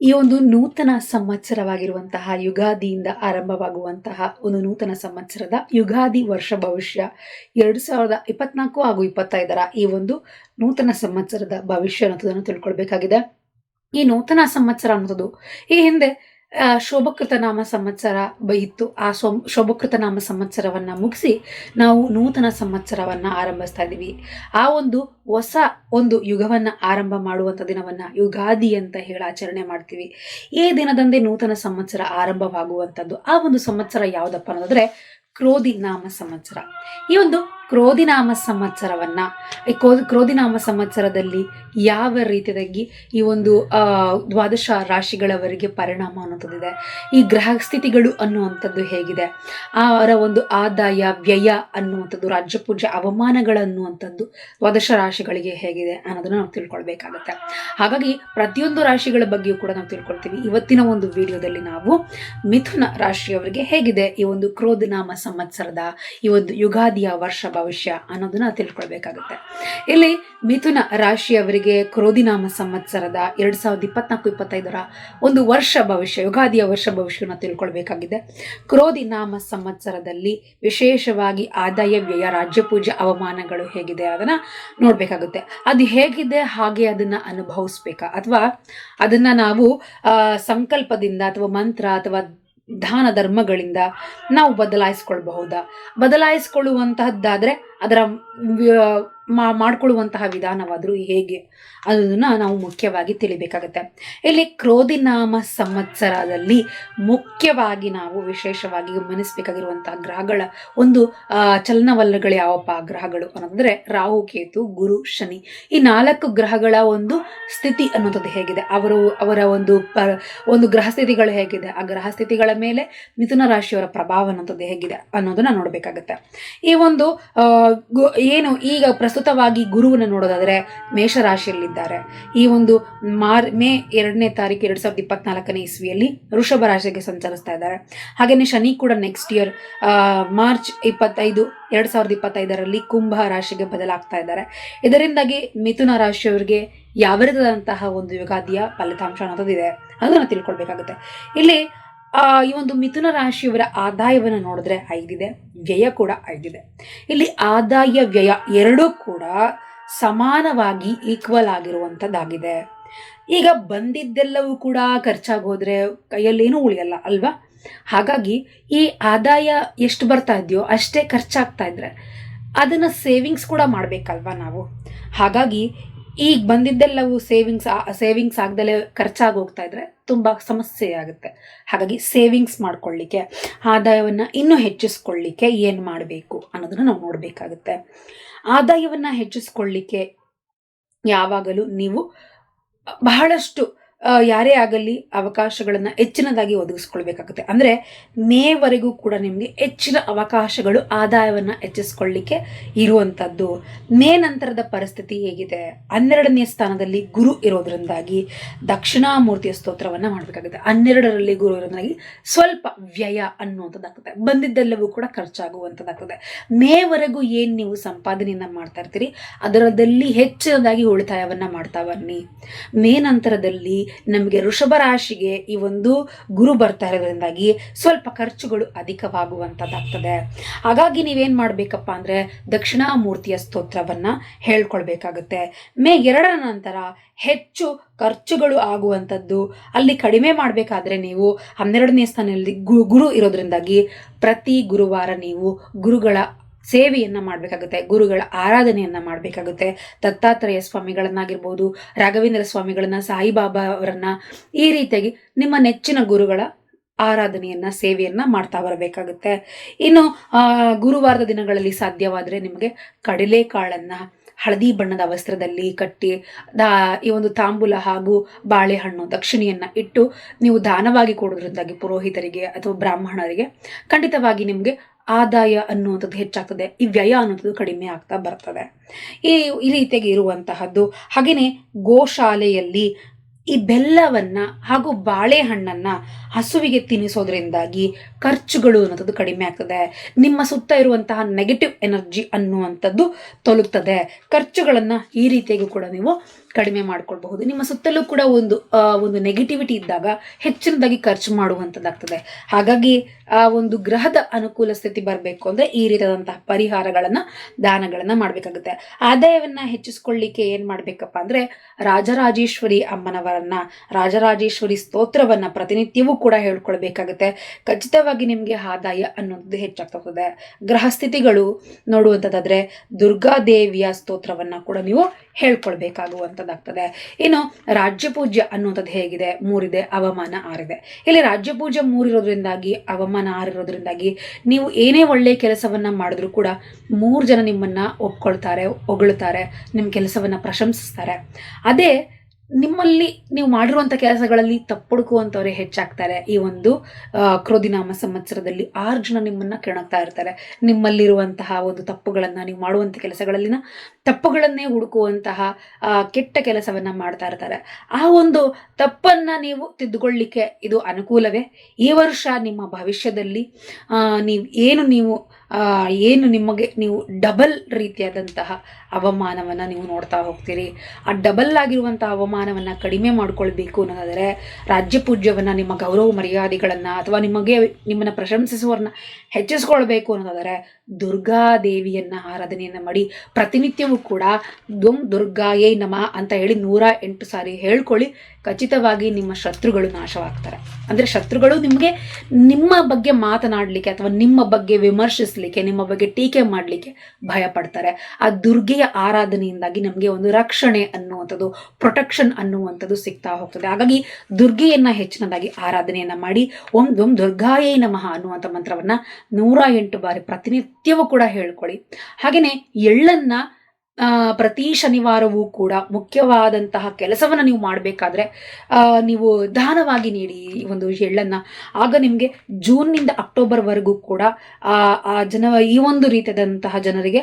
ಈ ಒಂದು ನೂತನ ಸಂವತ್ಸರವಾಗಿರುವಂತಹ ಯುಗಾದಿಯಿಂದ ಆರಂಭವಾಗುವಂತಹ ಒಂದು ನೂತನ ಸಂವತ್ಸರದ ಯುಗಾದಿ ವರ್ಷ ಭವಿಷ್ಯ ಎರಡು ಸಾವಿರದ ಇಪ್ಪತ್ನಾಲ್ಕು ಹಾಗೂ ಇಪ್ಪತ್ತೈದರ ಈ ಒಂದು ನೂತನ ಸಂವತ್ಸರದ ಭವಿಷ್ಯ ಅನ್ನೋದನ್ನು ತಿಳ್ಕೊಳ್ಬೇಕಾಗಿದೆ. ಈ ನೂತನ ಸಂವತ್ಸರ ಅನ್ನೋದು ಈ ಹಿಂದೆ ಶೋಭಕೃತ ನಾಮ ಸಂವತ್ಸರ ಇತ್ತು ಆ ಸೋ ಶೋಭಕೃತ ನಾಮ ಸಂವತ್ಸರವನ್ನು ಮುಗಿಸಿ ನಾವು ನೂತನ ಸಂವತ್ಸರವನ್ನು ಆರಂಭಿಸ್ತಾ ಇದ್ದೀವಿ. ಆ ಒಂದು ಹೊಸ ಒಂದು ಯುಗವನ್ನು ಆರಂಭ ಮಾಡುವಂಥ ದಿನವನ್ನು ಯುಗಾದಿ ಅಂತ ಹೇಳಿ ಆಚರಣೆ ಮಾಡ್ತೀವಿ. ಈ ದಿನದಂದೇ ನೂತನ ಸಂವತ್ಸರ ಆರಂಭವಾಗುವಂಥದ್ದು ಆ ಒಂದು ಸಂವತ್ಸರ ಯಾವುದಪ್ಪ ಅನ್ನೋದಾದರೆ, ಕ್ರೋಧಿ ನಾಮ ಸಂವತ್ಸರ. ಈ ಒಂದು ಕ್ರೋಧಿನಾಮ ಸಂವತ್ಸರವನ್ನು, ಈ ಕ್ರೋ- ಕ್ರೋಧಿನಾಮ ಸಂವತ್ಸರದಲ್ಲಿ ಯಾವ ರೀತಿಯಾಗಿ ಈ ಒಂದು ದ್ವಾದಶ ರಾಶಿಗಳವರೆಗೆ ಪರಿಣಾಮ ಅನ್ನುವಂಥದ್ದಿದೆ ಈ ಗ್ರಹ ಸ್ಥಿತಿಗಳು ಅನ್ನುವಂಥದ್ದು ಹೇಗಿದೆ, ಅವರ ಒಂದು ಆದಾಯ, ವ್ಯಯ ಅನ್ನುವಂಥದ್ದು ರಾಜ್ಯ ಪೂಜೆ ಅವಮಾನಗಳು ಅನ್ನುವಂಥದ್ದು ದ್ವಾದಶ ರಾಶಿಗಳಿಗೆ ಹೇಗಿದೆ ಅನ್ನೋದನ್ನು ನಾವು ತಿಳ್ಕೊಳ್ಬೇಕಾಗತ್ತೆ. ಹಾಗಾಗಿ ಪ್ರತಿಯೊಂದು ರಾಶಿಗಳ ಬಗ್ಗೆಯೂ ಕೂಡ ನಾವು ತಿಳ್ಕೊಳ್ತೀವಿ. ಇವತ್ತಿನ ಒಂದು ವಿಡಿಯೋದಲ್ಲಿ ನಾವು ಮಿಥುನ ರಾಶಿಯವರಿಗೆ ಹೇಗಿದೆ ಈ ಒಂದು ಕ್ರೋಧಿನಾಮ ಸಂವತ್ಸರದ ಈ ಒಂದು ಯುಗಾದಿಯ ವರ್ಷ ಭವಿಷ್ಯ ಅನ್ನೋದನ್ನ ತಿಳ್ಕೊಳ್ಬೇಕಾಗುತ್ತೆ. ಇಲ್ಲಿ ಮಿಥುನ ರಾಶಿಯವರಿಗೆ ಕ್ರೋಧಿನಾಮ ಸಂವತ್ಸರದ ಎರಡ್ ಸಾವಿರದ ಇಪ್ಪತ್ನಾಲ್ಕು, ಇಪ್ಪತ್ತೈದರ ಒಂದು ವರ್ಷ ಭವಿಷ್ಯ, ಯುಗಾದಿಯ ವರ್ಷ ಭವಿಷ್ಯವನ್ನು ತಿಳ್ಕೊಳ್ಬೇಕಾಗಿದೆ. ಕ್ರೋಧಿನಾಮ ಸಂವತ್ಸರದಲ್ಲಿ ವಿಶೇಷವಾಗಿ ಆದಾಯ, ವ್ಯಯ, ರಾಜ್ಯ ಪೂಜೆ, ಅವಮಾನಗಳು ಹೇಗಿದೆ ಅದನ್ನ ನೋಡ್ಬೇಕಾಗುತ್ತೆ. ಅದು ಹೇಗಿದೆ, ಹಾಗೆ ಅದನ್ನ ಅನುಭವಿಸ್ಬೇಕಾ? ಅಥವಾ ಅದನ್ನ ನಾವು ಸಂಕಲ್ಪದಿಂದ ಅಥವಾ ಮಂತ್ರ ಅಥವಾ ದಾನ ಧರ್ಮಗಳಿಂದ ನಾವು ಬದಲಾಯಿಸ್ಕೊಳ್ಬಹುದಾ? ಬದಲಾಯಿಸ್ಕೊಳ್ಳುವಂತಹದ್ದಾದರೆ ಅದರ ಮಾ- ಮಾಡ್ಕೊಳ್ಳುವಂತಹ ವಿಧಾನವಾದರೂ ಹೇಗೆ ಅದನ್ನ ನಾವು ಮುಖ್ಯವಾಗಿ ತಿಳಿಬೇಕಾಗತ್ತೆ. ಇಲ್ಲಿ ಕ್ರೋಧಿನಾಮ ಸಂವತ್ಸರದಲ್ಲಿ ಮುಖ್ಯವಾಗಿ ನಾವು ವಿಶೇಷವಾಗಿ ಗಮನಿಸಬೇಕಾಗಿರುವಂತಹ ಗ್ರಹಗಳ ಒಂದು ಚಲನವಲ್ಲಗಳು ಯಾವಪ್ಪ? ಗ್ರಹಗಳು ಅನ್ನೋದಂದರೆ ರಾಹು, ಕೇತು, ಗುರು, ಶನಿ. ಈ ನಾಲ್ಕು ಗ್ರಹಗಳ ಒಂದು ಸ್ಥಿತಿ ಅನ್ನೋಂಥದ್ದು ಹೇಗಿದೆ. ಅವರು, ಅವರ ಒಂದು ಪ, ಒಂದು ಗ್ರಹ ಸ್ಥಿತಿಗಳು ಹೇಗಿದೆ. ಆ ಗ್ರಹ ಸ್ಥಿತಿಗಳ ಮೇಲೆ ಮಿಥುನ ರಾಶಿಯವರ ಪ್ರಭಾವ ಅನ್ನೋಂಥದ್ದು ಹೇಗಿದೆ ಅನ್ನೋದನ್ನ ನೋಡಬೇಕಾಗತ್ತೆ. ಈ ಒಂದು ಏನು ಈಗ ಪ್ರಸ್ತುತವಾಗಿ ಗುರುವನ್ನು ನೋಡೋದಾದ್ರೆ ಮೇಷರಾಶಿಯಲ್ಲಿದ್ದಾರೆ. ಈ ಒಂದು ಮಾರ್, ಮೇ ಎರಡನೇ ತಾರೀಕು ಎರಡು ಸಾವಿರದ ಇಪ್ಪತ್ನಾಲ್ಕನೇ ಇಸ್ವಿಯಲ್ಲಿ ವೃಷಭ ರಾಶಿಗೆ ಸಂಚರಿಸ್ತಾ ಇದ್ದಾರೆ. ಹಾಗೆಯೇ ಶನಿ ಕೂಡ ನೆಕ್ಸ್ಟ್ ಇಯರ್ ಮಾರ್ಚ್ ಇಪ್ಪತ್ತೈದು ಎರಡ್ ಸಾವಿರದ ಇಪ್ಪತ್ತೈದರಲ್ಲಿ ಕುಂಭ ರಾಶಿಗೆ ಬದಲಾಗ್ತಾ ಇದ್ದಾರೆ. ಇದರಿಂದಾಗಿ ಮಿಥುನ ರಾಶಿಯವರಿಗೆ ಯಾವ ರೀತಿಯಾದಂತಹ ಒಂದು ಯುಗಾದಿಯ ಫಲಿತಾಂಶ ಅನ್ನೋದಿದೆ ಅದನ್ನು ತಿಳ್ಕೊಳ್ಬೇಕಾಗುತ್ತೆ. ಇಲ್ಲಿ ಈ ಒಂದು ಮಿಥುನ ರಾಶಿಯವರ ಆದಾಯವನ್ನು ನೋಡಿದ್ರೆ ಐದಿದೆ, ವ್ಯಯ ಕೂಡ ಐದಿದೆ. ಇಲ್ಲಿ ಆದಾಯ, ವ್ಯಯ ಎರಡೂ ಕೂಡ ಸಮಾನವಾಗಿ ಈಕ್ವಲ್ ಆಗಿರುವಂಥದ್ದಾಗಿದೆ ಈಗ ಬಂದಿದ್ದೆಲ್ಲವೂ ಕೂಡ ಖರ್ಚಾಗೋದ್ರೆ ಕೈಯಲ್ಲೇನೂ ಉಳಿಯಲ್ಲ ಅಲ್ವಾ? ಹಾಗಾಗಿ ಈ ಆದಾಯ ಎಷ್ಟು ಬರ್ತಾ ಇದೆಯೋ ಅಷ್ಟೇ ಖರ್ಚಾಗ್ತಾ ಇದ್ರೆ ಅದನ್ನು ಸೇವಿಂಗ್ಸ್ ಕೂಡ ಮಾಡಬೇಕಲ್ವಾ ನಾವು? ಹಾಗಾಗಿ ಈಗ ಬಂದಿದ್ದೆಲ್ಲವೂ ಸೇವಿಂಗ್ಸ್ ಸೇವಿಂಗ್ಸ್ ಆಗದಲ್ಲೇ ಖರ್ಚಾಗಿ ಹೋಗ್ತಾ ಇದ್ರೆ ತುಂಬ ಸಮಸ್ಯೆ ಆಗುತ್ತೆ. ಹಾಗಾಗಿ ಸೇವಿಂಗ್ಸ್ ಮಾಡ್ಕೊಳ್ಳಿಕ್ಕೆ, ಆದಾಯವನ್ನು ಇನ್ನೂ ಹೆಚ್ಚಿಸ್ಕೊಳ್ಳಿಕ್ಕೆ ಏನು ಮಾಡಬೇಕು ಅನ್ನೋದನ್ನು ನಾವು ನೋಡಬೇಕಾಗುತ್ತೆ. ಆದಾಯವನ್ನು ಹೆಚ್ಚಿಸ್ಕೊಳ್ಳಿಕ್ಕೆ ಯಾವಾಗಲೂ ನೀವು ಬಹಳಷ್ಟು ಯಾರೇ ಆಗಲಿ ಅವಕಾಶಗಳನ್ನು ಹೆಚ್ಚಿನದಾಗಿ ಒದಗಿಸ್ಕೊಳ್ಬೇಕಾಗುತ್ತೆ. ಅಂದರೆ ಮೇವರೆಗೂ ಕೂಡ ನಿಮಗೆ ಹೆಚ್ಚಿನ ಅವಕಾಶಗಳು ಆದಾಯವನ್ನು ಹೆಚ್ಚಿಸ್ಕೊಳ್ಳಿಕ್ಕೆ ಇರುವಂಥದ್ದು ಮೇ ನಂತರದ ಪರಿಸ್ಥಿತಿ ಹೇಗಿದೆ? ಹನ್ನೆರಡನೇ ಸ್ಥಾನದಲ್ಲಿ ಗುರು ಇರೋದ್ರಿಂದಾಗಿ ದಕ್ಷಿಣಾಮೂರ್ತಿಯ ಸ್ತೋತ್ರವನ್ನು ಮಾಡಬೇಕಾಗುತ್ತೆ. ಹನ್ನೆರಡರಲ್ಲಿ ಗುರು ಇರೋದ್ರಿಂದಾಗಿ ಸ್ವಲ್ಪ ವ್ಯಯ ಅನ್ನುವಂಥದ್ದಾಗ್ತದೆ. ಬಂದಿದ್ದೆಲ್ಲವೂ ಕೂಡ ಖರ್ಚಾಗುವಂಥದ್ದಾಗ್ತದೆ. ಮೇವರೆಗೂ ಏನು ನೀವು ಸಂಪಾದನೆಯನ್ನು ಮಾಡ್ತಾ ಇರ್ತೀರಿ? ಅದರದಲ್ಲಿ ಹೆಚ್ಚಿನದಾಗಿ ಉಳಿತಾಯವನ್ನು ಮಾಡ್ತಾ ಬನ್ನಿ. ಮೇ ನಂತರದಲ್ಲಿ ನಮಗೆ ಋಷಭ ರಾಶಿಗೆ ಈ ಒಂದು ಗುರು ಬರ್ತಾ ಇರೋದ್ರಿಂದಾಗಿ ಸ್ವಲ್ಪ ಖರ್ಚುಗಳು ಅಧಿಕವಾಗುವಂಥದ್ದಾಗ್ತದೆ ಹಾಗಾಗಿ ನೀವೇನು ಮಾಡಬೇಕಪ್ಪ ಅಂದರೆ ದಕ್ಷಿಣಾಮೂರ್ತಿಯ ಸ್ತೋತ್ರವನ್ನು ಹೇಳ್ಕೊಳ್ಬೇಕಾಗುತ್ತೆ. ಮೇ ಎರಡರ ನಂತರ ಹೆಚ್ಚು ಖರ್ಚುಗಳು ಆಗುವಂಥದ್ದು ಅಲ್ಲಿ ಕಡಿಮೆ ಮಾಡಬೇಕಾದ್ರೆ ನೀವು ಹನ್ನೆರಡನೇ ಸ್ಥಾನದಲ್ಲಿ ಗುರು ಇರೋದ್ರಿಂದಾಗಿ ಪ್ರತಿ ಗುರುವಾರ ನೀವು ಗುರುಗಳ ಸೇವೆಯನ್ನು ಮಾಡಬೇಕಾಗುತ್ತೆ, ಗುರುಗಳ ಆರಾಧನೆಯನ್ನು ಮಾಡಬೇಕಾಗುತ್ತೆ. ದತ್ತಾತ್ರೇಯ ಸ್ವಾಮಿಗಳನ್ನಾಗಿರ್ಬೋದು, ರಾಘವೇಂದ್ರ ಸ್ವಾಮಿಗಳನ್ನ, ಸಾಯಿಬಾಬಾ ಅವರನ್ನ ಈ ರೀತಿಯಾಗಿ ನಿಮ್ಮ ನೆಚ್ಚಿನ ಗುರುಗಳ ಆರಾಧನೆಯನ್ನ, ಸೇವೆಯನ್ನ ಮಾಡ್ತಾ ಬರಬೇಕಾಗುತ್ತೆ. ಇನ್ನು ಗುರುವಾರದ ದಿನಗಳಲ್ಲಿ ಸಾಧ್ಯವಾದರೆ ನಿಮಗೆ ಕಡಲೆಕಾಳನ್ನ ಹಳದಿ ಬಣ್ಣದ ವಸ್ತ್ರದಲ್ಲಿ ಕಟ್ಟಿ, ದಾ, ಈ ಒಂದು ತಾಂಬೂಲ ಹಾಗೂ ಬಾಳೆಹಣ್ಣು ದಕ್ಷಿಣೆಯನ್ನ ಇಟ್ಟು ನೀವು ದಾನವಾಗಿ ಕೊಡೋದ್ರಿಂದಾಗಿ ಪುರೋಹಿತರಿಗೆ ಅಥವಾ ಬ್ರಾಹ್ಮಣರಿಗೆ ಖಂಡಿತವಾಗಿ ನಿಮಗೆ ಆದಾಯ ಅನ್ನುವಂಥದ್ದು ಹೆಚ್ಚಾಗ್ತದೆ, ಈ ವ್ಯಯ ಅನ್ನುವಂಥದ್ದು ಕಡಿಮೆ ಆಗ್ತಾ ಬರ್ತದೆ. ಈ ಈ ರೀತಿಯಾಗಿ ಇರುವಂತಹದ್ದು ಹಾಗೆಯೇ ಗೋಶಾಲೆಯಲ್ಲಿ ಈ ಬೆಲ್ಲವನ್ನು ಹಾಗೂ ಬಾಳೆಹಣ್ಣನ್ನು ಹಸುವಿಗೆ ತಿನ್ನಿಸೋದ್ರಿಂದಾಗಿ ಖರ್ಚುಗಳು ಅನ್ನೋದು ಕಡಿಮೆ ಆಗ್ತದೆ. ನಿಮ್ಮ ಸುತ್ತ ಇರುವಂತಹ ನೆಗೆಟಿವ್ ಎನರ್ಜಿ ಅನ್ನುವಂಥದ್ದು ತೊಲಗ್ತದೆ ಖರ್ಚುಗಳನ್ನು ಈ ರೀತಿಯಾಗಿ ಕೂಡ ನೀವು ಕಡಿಮೆ ಮಾಡ್ಕೊಳ್ಬಹುದು. ನಿಮ್ಮ ಸುತ್ತಲೂ ಕೂಡ ಒಂದು ಒಂದು ನೆಗೆಟಿವಿಟಿ ಇದ್ದಾಗ ಹೆಚ್ಚಿನದಾಗಿ ಖರ್ಚು ಮಾಡುವಂಥದ್ದಾಗ್ತದೆ ಹಾಗಾಗಿ ಆ ಒಂದು ಗ್ರಹದ ಅನುಕೂಲ ಸ್ಥಿತಿ ಬರಬೇಕು ಅಂದರೆ ಈ ರೀತಿಯಾದಂತಹ ಪರಿಹಾರಗಳನ್ನು, ದಾನಗಳನ್ನು ಮಾಡಬೇಕಾಗುತ್ತೆ. ಆದಾಯವನ್ನು ಹೆಚ್ಚಿಸ್ಕೊಳ್ಳಿಕ್ಕೆ ಏನು ಮಾಡಬೇಕಪ್ಪ ಅಂದರೆ ರಾಜರಾಜೇಶ್ವರಿ ಅಮ್ಮನವರನ್ನ, ರಾಜರಾಜೇಶ್ವರಿ ಸ್ತೋತ್ರವನ್ನು ಪ್ರತಿನಿತ್ಯವೂ ಕೂಡ ಹೇಳ್ಕೊಳ್ಬೇಕಾಗುತ್ತೆ. ಖಚಿತವಾಗಿ ನಿಮಗೆ ಆದಾಯ ಅನ್ನೋದು ಹೆಚ್ಚಾಗ್ತದೆ. ಗ್ರಹ ಸ್ಥಿತಿಗಳು ನೋಡುವಂಥದ್ದಾದ್ರೆ ದುರ್ಗಾದೇವಿಯ ಸ್ತೋತ್ರವನ್ನು ಕೂಡ ನೀವು ಹೇಳ್ಕೊಳ್ಬೇಕಾಗುವಂಥದ್ದಾಗ್ತದೆ ಇನ್ನು ರಾಜ್ಯ ಪೂಜ್ಯ ಅನ್ನುವಂಥದ್ದು ಹೇಗಿದೆ? ಮೂರಿದೆ, ಅವಮಾನ ಆರಿದೆ. ಇಲ್ಲಿ ರಾಜ್ಯ ಪೂಜೆ ಮೂರಿರೋದ್ರಿಂದಾಗಿ, ಅವಮಾನ ಆರಿರೋದ್ರಿಂದಾಗಿ ನೀವು ಏನೇ ಒಳ್ಳೆಯ ಕೆಲಸವನ್ನು ಮಾಡಿದ್ರೂ ಕೂಡ ಮೂರು ಜನ ನಿಮ್ಮನ್ನು ಒಪ್ಕೊಳ್ತಾರೆ, ಹೊಗಳ್ತಾರೆ ನಿಮ್ಮ ಕೆಲಸವನ್ನು ಪ್ರಶಂಸಿಸ್ತಾರೆ. ಅದೇ ನಿಮ್ಮಲ್ಲಿ ನೀವು ಮಾಡಿರುವಂಥ ಕೆಲಸಗಳಲ್ಲಿ ತಪ್ಪುಡುಕುವಂಥವ್ರೆ ಹೆಚ್ಚಾಗ್ತಾರೆ. ಈ ಒಂದು ಕ್ರೋಧಿನಾಮ ಸಂವತ್ಸರದಲ್ಲಿ ಆರು ಜನ ನಿಮ್ಮನ್ನ ಕೆಣಕ್ತಾ ಇರ್ತಾರೆ. ನಿಮ್ಮಲ್ಲಿರುವಂತಹ ಒಂದು ತಪ್ಪುಗಳನ್ನು ನೀವು ಮಾಡುವಂಥ ಕೆಲಸಗಳಲ್ಲಿನ ತಪ್ಪುಗಳನ್ನೇ ಹುಡುಕುವಂತಹ ಕೆಟ್ಟ ಕೆಲಸವನ್ನ ಮಾಡ್ತಾ ಇರ್ತಾರೆ. ಆ ಒಂದು ತಪ್ಪನ್ನ ನೀವು ತಿದ್ದುಕೊಳ್ಳಿಕ್ಕೆ ಇದು ಅನುಕೂಲವೇ? ಈ ವರ್ಷ ನಿಮ್ಮ ಭವಿಷ್ಯದಲ್ಲಿ ನೀವು ಏನು ನೀವು ಏನು ನಿಮಗೆ ನೀವು ಡಬಲ್ ರೀತಿಯಾದಂತಹ ಅವಮಾನವನ್ನು ನೀವು ನೋಡ್ತಾ ಹೋಗ್ತೀರಿ. ಆ ಡಬಲ್ ಆಗಿರುವಂಥ ಅವಮಾನವನ್ನು ಕಡಿಮೆ ಮಾಡ್ಕೊಳ್ಬೇಕು ಅನ್ನೋದಾದರೆ ರಾಜ್ಯ ಪೂಜ್ಯವನ್ನು, ನಿಮ್ಮ ಗೌರವ ಮರ್ಯಾದೆಗಳನ್ನು ಅಥವಾ ನಿಮಗೆ ನಿಮ್ಮನ್ನು ಪ್ರಶಂಸಿಸುವವ್ರನ್ನ ಹೆಚ್ಚಿಸ್ಕೊಳ್ಬೇಕು ಅನ್ನೋದಾದರೆ ದುರ್ಗಾದೇವಿಯನ್ನ ಆರಾಧನೆಯನ್ನು ಮಾಡಿ, ಪ್ರತಿನಿತ್ಯವೂ ಕೂಡ ದುಂ ದುರ್ಗಾಯೇ ನಮ ಅಂತ ಹೇಳಿ ನೂರ ಎಂಟು ಸಾರಿ ಹೇಳ್ಕೊಳ್ಳಿ. ಖಚಿತವಾಗಿ ನಿಮ್ಮ ಶತ್ರುಗಳು ನಾಶವಾಗ್ತಾರೆ. ಅಂದರೆ ಶತ್ರುಗಳು ನಿಮಗೆ ನಿಮ್ಮ ಬಗ್ಗೆ ಮಾತನಾಡಲಿಕ್ಕೆ ಅಥವಾ ನಿಮ್ಮ ಬಗ್ಗೆ ವಿಮರ್ಶಿಸಲಿಕ್ಕೆ, ನಿಮ್ಮ ಬಗ್ಗೆ ಟೀಕೆ ಮಾಡಲಿಕ್ಕೆ ಭಯ ಪಡ್ತಾರೆ ಆ ದುರ್ಗೆಯ ಆರಾಧನೆಯಿಂದಾಗಿ ನಮಗೆ ಒಂದು ರಕ್ಷಣೆ ಅನ್ನುವಂಥದ್ದು ಪ್ರೊಟೆಕ್ಷನ್ ಅನ್ನುವಂಥದ್ದು ಸಿಗ್ತಾ ಹೋಗ್ತದೆ. ಹಾಗಾಗಿ ದುರ್ಗೆಯನ್ನ ಹೆಚ್ಚಿನದಾಗಿ ಆರಾಧನೆಯನ್ನ ಮಾಡಿ, ಓಂ ದ್ವಂ ದುರ್ಗಾಯೇ ನಮಃ ಅನ್ನುವಂಥ ಮಂತ್ರವನ್ನ ನೂರ ಎಂಟು ಬಾರಿ ಪ್ರತಿನಿತ್ಯವೂ ಕೂಡ ಹೇಳ್ಕೊಳ್ಳಿ. ಹಾಗೆಯೇ ಎಳ್ಳನ್ನ ಪ್ರತಿ ಶನಿವಾರವೂ ಕೂಡ ಮುಖ್ಯವಾದಂತಹ ಕೆಲಸವನ್ನು ನೀವು ಮಾಡಬೇಕಾದ್ರೆ ನೀವು ದಾನವಾಗಿ ನೀಡಿ ಈ ಒಂದು ಎಳ್ಳನ್ನು. ಆಗ ನಿಮಗೆ ಜೂನ್ನಿಂದ ಅಕ್ಟೋಬರ್ವರೆಗೂ ಕೂಡ, ಆ ಜನ ಈ ಒಂದು ರೀತಿಯಾದಂತಹ ಜನರಿಗೆ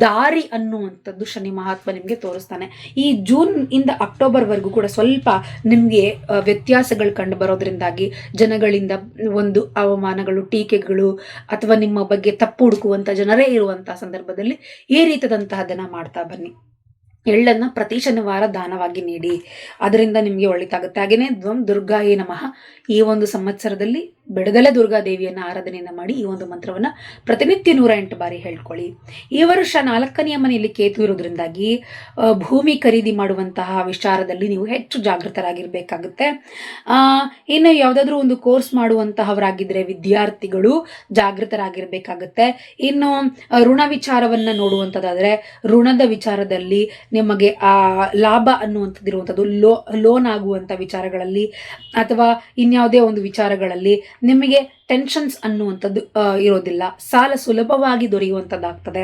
ದಾರಿ ಅನ್ನುವಂಥದ್ದು ಶನಿ ಮಹಾತ್ಮ ನಿಮಗೆ ತೋರಿಸ್ತಾನೆ. ಈ ಜೂನ್ ಇಂದ ಅಕ್ಟೋಬರ್ವರೆಗೂ ಕೂಡ ಸ್ವಲ್ಪ ನಿಮಗೆ ವ್ಯತ್ಯಾಸಗಳು ಕಂಡು ಬರೋದ್ರಿಂದಾಗಿ ಜನಗಳಿಂದ ಒಂದು ಅವಮಾನಗಳು, ಟೀಕೆಗಳು ಅಥವಾ ನಿಮ್ಮ ಬಗ್ಗೆ ತಪ್ಪು ಹುಡುಕುವಂಥ ಜನರೇ ಇರುವಂತಹ ಸಂದರ್ಭದಲ್ಲಿ ಈ ರೀತಿಯಾದಂತಹ ದನ ಮಾಡ್ತಾ ಬನ್ನಿ. ಎಳ್ಳನ್ನು ಪ್ರತಿ ಶನಿವಾರ ದಾನವಾಗಿ ನೀಡಿ. ಅದರಿಂದ ನಿಮಗೆ ಒಳಿತಾಗುತ್ತೆ ಹಾಗೆಯೇ ದ್ವಂ ದುರ್ಗಾಯೇ ನಮಃ. ಈ ಒಂದು ಸಂವತ್ಸರದಲ್ಲಿ ಬೆಡಗಲೆ ದುರ್ಗಾದೇವಿಯನ್ನು ಆರಾಧನೆಯನ್ನು ಮಾಡಿ ಈ ಒಂದು ಮಂತ್ರವನ್ನು ಪ್ರತಿನಿತ್ಯ ನೂರ ಎಂಟು ಬಾರಿ ಹೇಳ್ಕೊಳ್ಳಿ. ಈ ವರ್ಷ ನಾಲ್ಕನೆಯ ಮನೆಯಲ್ಲಿ ಕೇತು ಇರೋದ್ರಿಂದಾಗಿ ಭೂಮಿ ಖರೀದಿ ಮಾಡುವಂತಹ ವಿಚಾರದಲ್ಲಿ ನೀವು ಹೆಚ್ಚು ಜಾಗೃತರಾಗಿರಬೇಕಾಗುತ್ತೆ. ಇನ್ನು ಯಾವುದಾದ್ರೂ ಒಂದು ಕೋರ್ಸ್ ಮಾಡುವಂತಹವರಾಗಿದ್ದರೆ ವಿದ್ಯಾರ್ಥಿಗಳು ಜಾಗೃತರಾಗಿರಬೇಕಾಗುತ್ತೆ. ಇನ್ನು ಋಣ ವಿಚಾರವನ್ನ ನೋಡುವಂಥದ್ದಾದರೆ ಋಣದ ವಿಚಾರದಲ್ಲಿ ನಿಮಗೆ, ಆ, ಲಾಭ ಅನ್ನುವಂಥದ್ದು ಲೋ, ಲೋನ್ ಆಗುವಂಥ ವಿಚಾರಗಳಲ್ಲಿ ಅಥವಾ ಇನ್ಯಾವುದೇ ಒಂದು ವಿಚಾರಗಳಲ್ಲಿ ನಿಮಗೆ ಟೆನ್ಷನ್ಸ್ ಅನ್ನುವಂಥದ್ದು ಇರೋದಿಲ್ಲ. ಸಾಲ ಸುಲಭವಾಗಿ ದೊರೆಯುವಂಥದ್ದಾಗ್ತದೆ.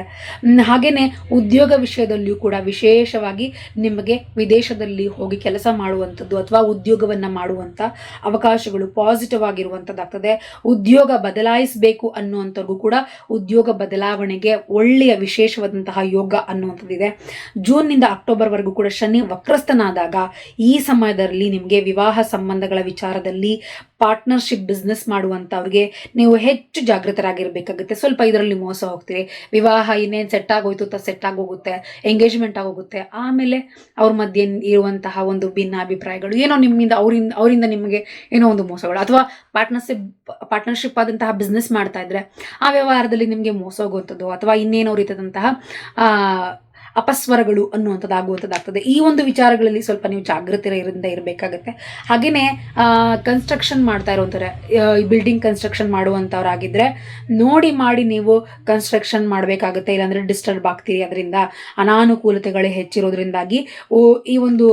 ಹಾಗೆಯೇ ಉದ್ಯೋಗ ವಿಷಯದಲ್ಲಿಯೂ ಕೂಡ ವಿಶೇಷವಾಗಿ ನಿಮಗೆ ವಿದೇಶದಲ್ಲಿ ಹೋಗಿ ಕೆಲಸ ಮಾಡುವಂಥದ್ದು ಅಥವಾ ಉದ್ಯೋಗವನ್ನು ಮಾಡುವಂಥ ಅವಕಾಶಗಳು ಪಾಸಿಟಿವ್ ಆಗಿರುವಂಥದ್ದಾಗ್ತದೆ. ಉದ್ಯೋಗ ಬದಲಾಯಿಸಬೇಕು ಅನ್ನುವಂಥವ್ರಿಗೂ ಕೂಡ ಉದ್ಯೋಗ ಬದಲಾವಣೆಗೆ ಒಳ್ಳೆಯ ವಿಶೇಷವಾದಂತಹ ಯೋಗ ಅನ್ನುವಂಥದ್ದಿದೆ. ಜೂನ್ನಿಂದ ಅಕ್ಟೋಬರ್ವರೆಗೂ ಕೂಡ ಶನಿ ವಕ್ರಸ್ಥನಾದಾಗ ಈ ಸಮಯದಲ್ಲಿ ನಿಮಗೆ ವಿವಾಹ ಸಂಬಂಧಗಳ ವಿಚಾರದಲ್ಲಿ ಪಾರ್ಟ್ನರ್ಶಿಪ್ ಬಿಸ್ನೆಸ್ ಮಾಡುವಂಥವ್ರಿಗೆ ನೀವು ಹೆಚ್ಚು ಜಾಗೃತರಾಗಿರಬೇಕಾಗುತ್ತೆ. ಸ್ವಲ್ಪ ಇದರಲ್ಲಿ ಮೋಸ ಹೋಗ್ತೀರಿ. ವಿವಾಹ ಇನ್ನೇನು ಸೆಟ್ ಆಗೋಯ್ತು ತ ಸೆಟ್ ಆಗೋಗುತ್ತೆ. ಎಂಗೇಜ್ಮೆಂಟ್ ಆಗೋಗುತ್ತೆ. ಆಮೇಲೆ ಅವ್ರ ಮಧ್ಯೆ ಇರುವಂತಹ ಒಂದು ಭಿನ್ನಾಭಿಪ್ರಾಯಗಳು ಏನೋ ನಿಮ್ಮಿಂದ ಅವರಿಂದ ಅವರಿಂದ ನಿಮಗೆ ಏನೋ ಒಂದು ಮೋಸಗಳು. ಅಥವಾ ಪಾರ್ಟ್ನರ್ಶಿಪ್ ಪಾರ್ಟ್ನರ್ಶಿಪ್ ಆದಂತಹ ಬಿಸ್ನೆಸ್ ಮಾಡ್ತಾ ಇದ್ರೆ ಆ ವ್ಯವಹಾರದಲ್ಲಿ ನಿಮಗೆ ಮೋಸ ಹೋಗುವಂಥದ್ದು. ಅಥವಾ ಇನ್ನೇನೋ ರೀತಿಯಾದಂತಹ ಅಪಸ್ವರಗಳು ಅನ್ನುವಂಥದ್ದು ಆಗುವಂಥದ್ದಾಗ್ತದೆ ಈ ಒಂದು ವಿಚಾರಗಳಲ್ಲಿ ಸ್ವಲ್ಪ ನೀವು ಜಾಗೃತಿರಿಂದ ಇರಬೇಕಾಗತ್ತೆ. ಹಾಗೆಯೇ ಕನ್ಸ್ಟ್ರಕ್ಷನ್ ಮಾಡ್ತಾ ಇರುವಂಥವ್ರೆ ಬಿಲ್ಡಿಂಗ್ ಕನ್ಸ್ಟ್ರಕ್ಷನ್ ಮಾಡುವಂಥವ್ರಾಗಿದ್ದರೆ ನೋಡಿ ಮಾಡಿ ನೀವು ಕನ್ಸ್ಟ್ರಕ್ಷನ್ ಮಾಡಬೇಕಾಗುತ್ತೆ, ಇಲ್ಲಾಂದರೆ ಡಿಸ್ಟರ್ಬ್ ಆಗ್ತೀರಿ ಅದರಿಂದ. ಅನಾನುಕೂಲತೆಗಳು ಹೆಚ್ಚಿರೋದ್ರಿಂದಾಗಿ ಓ, ಈ ಒಂದು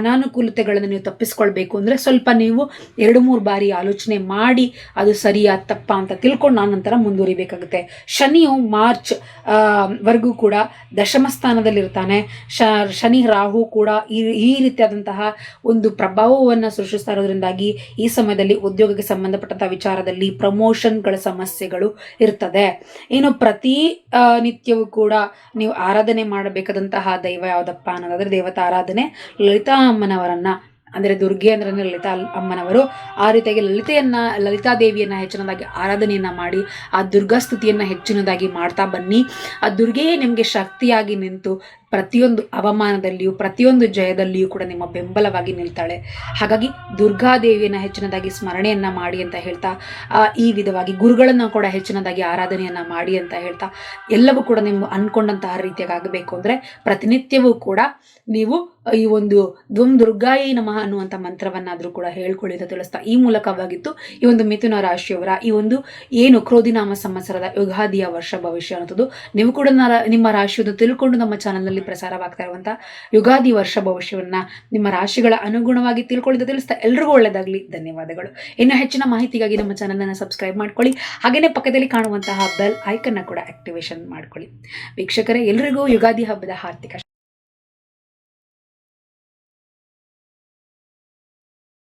ಅನಾನುಕೂಲತೆಗಳನ್ನು ನೀವು ತಪ್ಪಿಸ್ಕೊಳ್ಬೇಕು ಅಂದರೆ ಸ್ವಲ್ಪ ನೀವು ಎರಡು ಮೂರು ಬಾರಿ ಆಲೋಚನೆ ಮಾಡಿ ಅದು ಸರಿಯಾ, ತಪ್ಪಾ ಅಂತ ತಿಳ್ಕೊಂಡು ನಂತರ ಮುಂದುವರಿಬೇಕಾಗುತ್ತೆ. ಶನಿಯು ಮಾರ್ಚ್ ವರೆಗೂ ಕೂಡ ದಶಮ ಸ್ಥಾನದಲ್ಲಿರ್ತಾನೆ. ಶ, ಶನಿ, ರಾಹು ಕೂಡ ಈ ಈ ರೀತಿಯಾದಂತಹ ಒಂದು ಪ್ರಭಾವವನ್ನು ಸೃಷ್ಟಿಸ್ತಾ ಇರೋದ್ರಿಂದಾಗಿ ಈ ಸಮಯದಲ್ಲಿ ಉದ್ಯೋಗಕ್ಕೆ ಸಂಬಂಧಪಟ್ಟಂತಹ ವಿಚಾರದಲ್ಲಿ ಪ್ರಮೋಷನ್ಗಳ ಸಮಸ್ಯೆಗಳು ಇರ್ತದೆ. ಇನ್ನು ಪ್ರತಿ ನಿತ್ಯವೂ ಕೂಡ ನೀವು ಆರಾಧನೆ ಮಾಡಬೇಕಾದಂತಹ ದೈವ ಯಾವುದಪ್ಪ ಅನ್ನೋದಾದ್ರೆ ದೇವತಾ ಆರಾಧನೆ ಲಲಿತಾ ಅಮ್ಮನವರನ್ನ ಅಂದರೆ ದುರ್ಗೆ ಅಂದ್ರೆ ಲಲಿತಾ ಅಮ್ಮನವರು, ಆ ರೀತಿಯಾಗಿ ಲಲಿತೆಯನ್ನ, ಲಲಿತಾ ದೇವಿಯನ್ನ ಹೆಚ್ಚಿನದಾಗಿ ಆರಾಧನೆಯನ್ನ ಮಾಡಿ, ಆ ದುರ್ಗಾ ಸ್ತುತಿಯನ್ನ ಹೆಚ್ಚಿನದಾಗಿ ಮಾಡ್ತಾ ಬನ್ನಿ. ಆ ದುರ್ಗೆಯೇ ನಿಮಗೆ ಶಕ್ತಿಯಾಗಿ ನಿಂತು ಪ್ರತಿಯೊಂದು ಅವಮಾನದಲ್ಲಿಯೂ, ಪ್ರತಿಯೊಂದು ಜಯದಲ್ಲಿಯೂ ಕೂಡ ನಿಮ್ಮ ಬೆಂಬಲವಾಗಿ ನಿಲ್ತಾಳೆ. ಹಾಗಾಗಿ ದುರ್ಗಾದೇವಿಯನ್ನು ಹೆಚ್ಚಿನದಾಗಿ ಸ್ಮರಣೆಯನ್ನ ಮಾಡಿ ಅಂತ ಹೇಳ್ತಾ ಈ ವಿಧವಾಗಿ ಗುರುಗಳನ್ನು ಕೂಡ ಹೆಚ್ಚಿನದಾಗಿ ಆರಾಧನೆಯನ್ನ ಮಾಡಿ ಅಂತ ಹೇಳ್ತಾ, ಎಲ್ಲವೂ ಕೂಡ ನೀವು ಅನ್ಕೊಂಡಂತಹ ರೀತಿಯಾಗಿ ಆಗಬೇಕು ಅಂದರೆ ಪ್ರತಿನಿತ್ಯವೂ ಕೂಡ ನೀವು ಈ ಒಂದು ಧ್ವಂ ದುರ್ಗಾಯಿ ನಮಃ ಅನ್ನುವಂಥ ಮಂತ್ರವನ್ನಾದರೂ ಕೂಡ ಹೇಳ್ಕೊಳ್ಳಿ ಅಂತ ತಿಳಿಸ್ತಾ, ಈ ಮೂಲಕವಾಗಿತ್ತು ಈ ಒಂದು ಮಿಥುನ ರಾಶಿಯವರ ಈ ಒಂದು ಏನು ಕ್ರೋಧಿನಾಮ ಸಂವತ್ಸರದ ಯುಗಾದಿಯ ವರ್ಷ ಭವಿಷ್ಯ ಅನ್ನೋದು ನೀವು ಕೂಡ ನಿಮ್ಮ ರಾಶಿಯನ್ನು ತಿಳ್ಕೊಂಡು ನಮ್ಮ ಚಾನಲ್ನಲ್ಲಿ ಪ್ರಸಾರವಾಗ್ತಾ ಇರುವಂತಹ ಯುಗಾದಿ ವರ್ಷ ಭವಿಷ್ಯವನ್ನ ನಿಮ್ಮ ರಾಶಿಗಳ ಅನುಗುಣವಾಗಿ ತಿಳ್ಕೊಳ್ಳಿದ ತಿಳಿಸ್ತಾ ಎಲ್ರಿಗೂ ಒಳ್ಳೆಯದಾಗಲಿ ಧನ್ಯವಾದಗಳು. ಇನ್ನು ಹೆಚ್ಚಿನ ಮಾಹಿತಿಗಾಗಿ ನಮ್ಮ ಚಾನಲನ್ನು ಸಬ್ಸ್ಕ್ರೈಬ್ ಮಾಡ್ಕೊಳ್ಳಿ. ಹಾಗೆಯೇ ಪಕ್ಕದಲ್ಲಿ ಕಾಣುವಂತಹ ಬೆಲ್ ಐಕನ್ನ ಕೂಡ ಆಕ್ಟಿವೇಶನ್ ಮಾಡ್ಕೊಳ್ಳಿ. ವೀಕ್ಷಕರೇ, ಎಲ್ರಿಗೂ ಯುಗಾದಿ ಹಬ್ಬದ ಹಾರ್ದಿಕ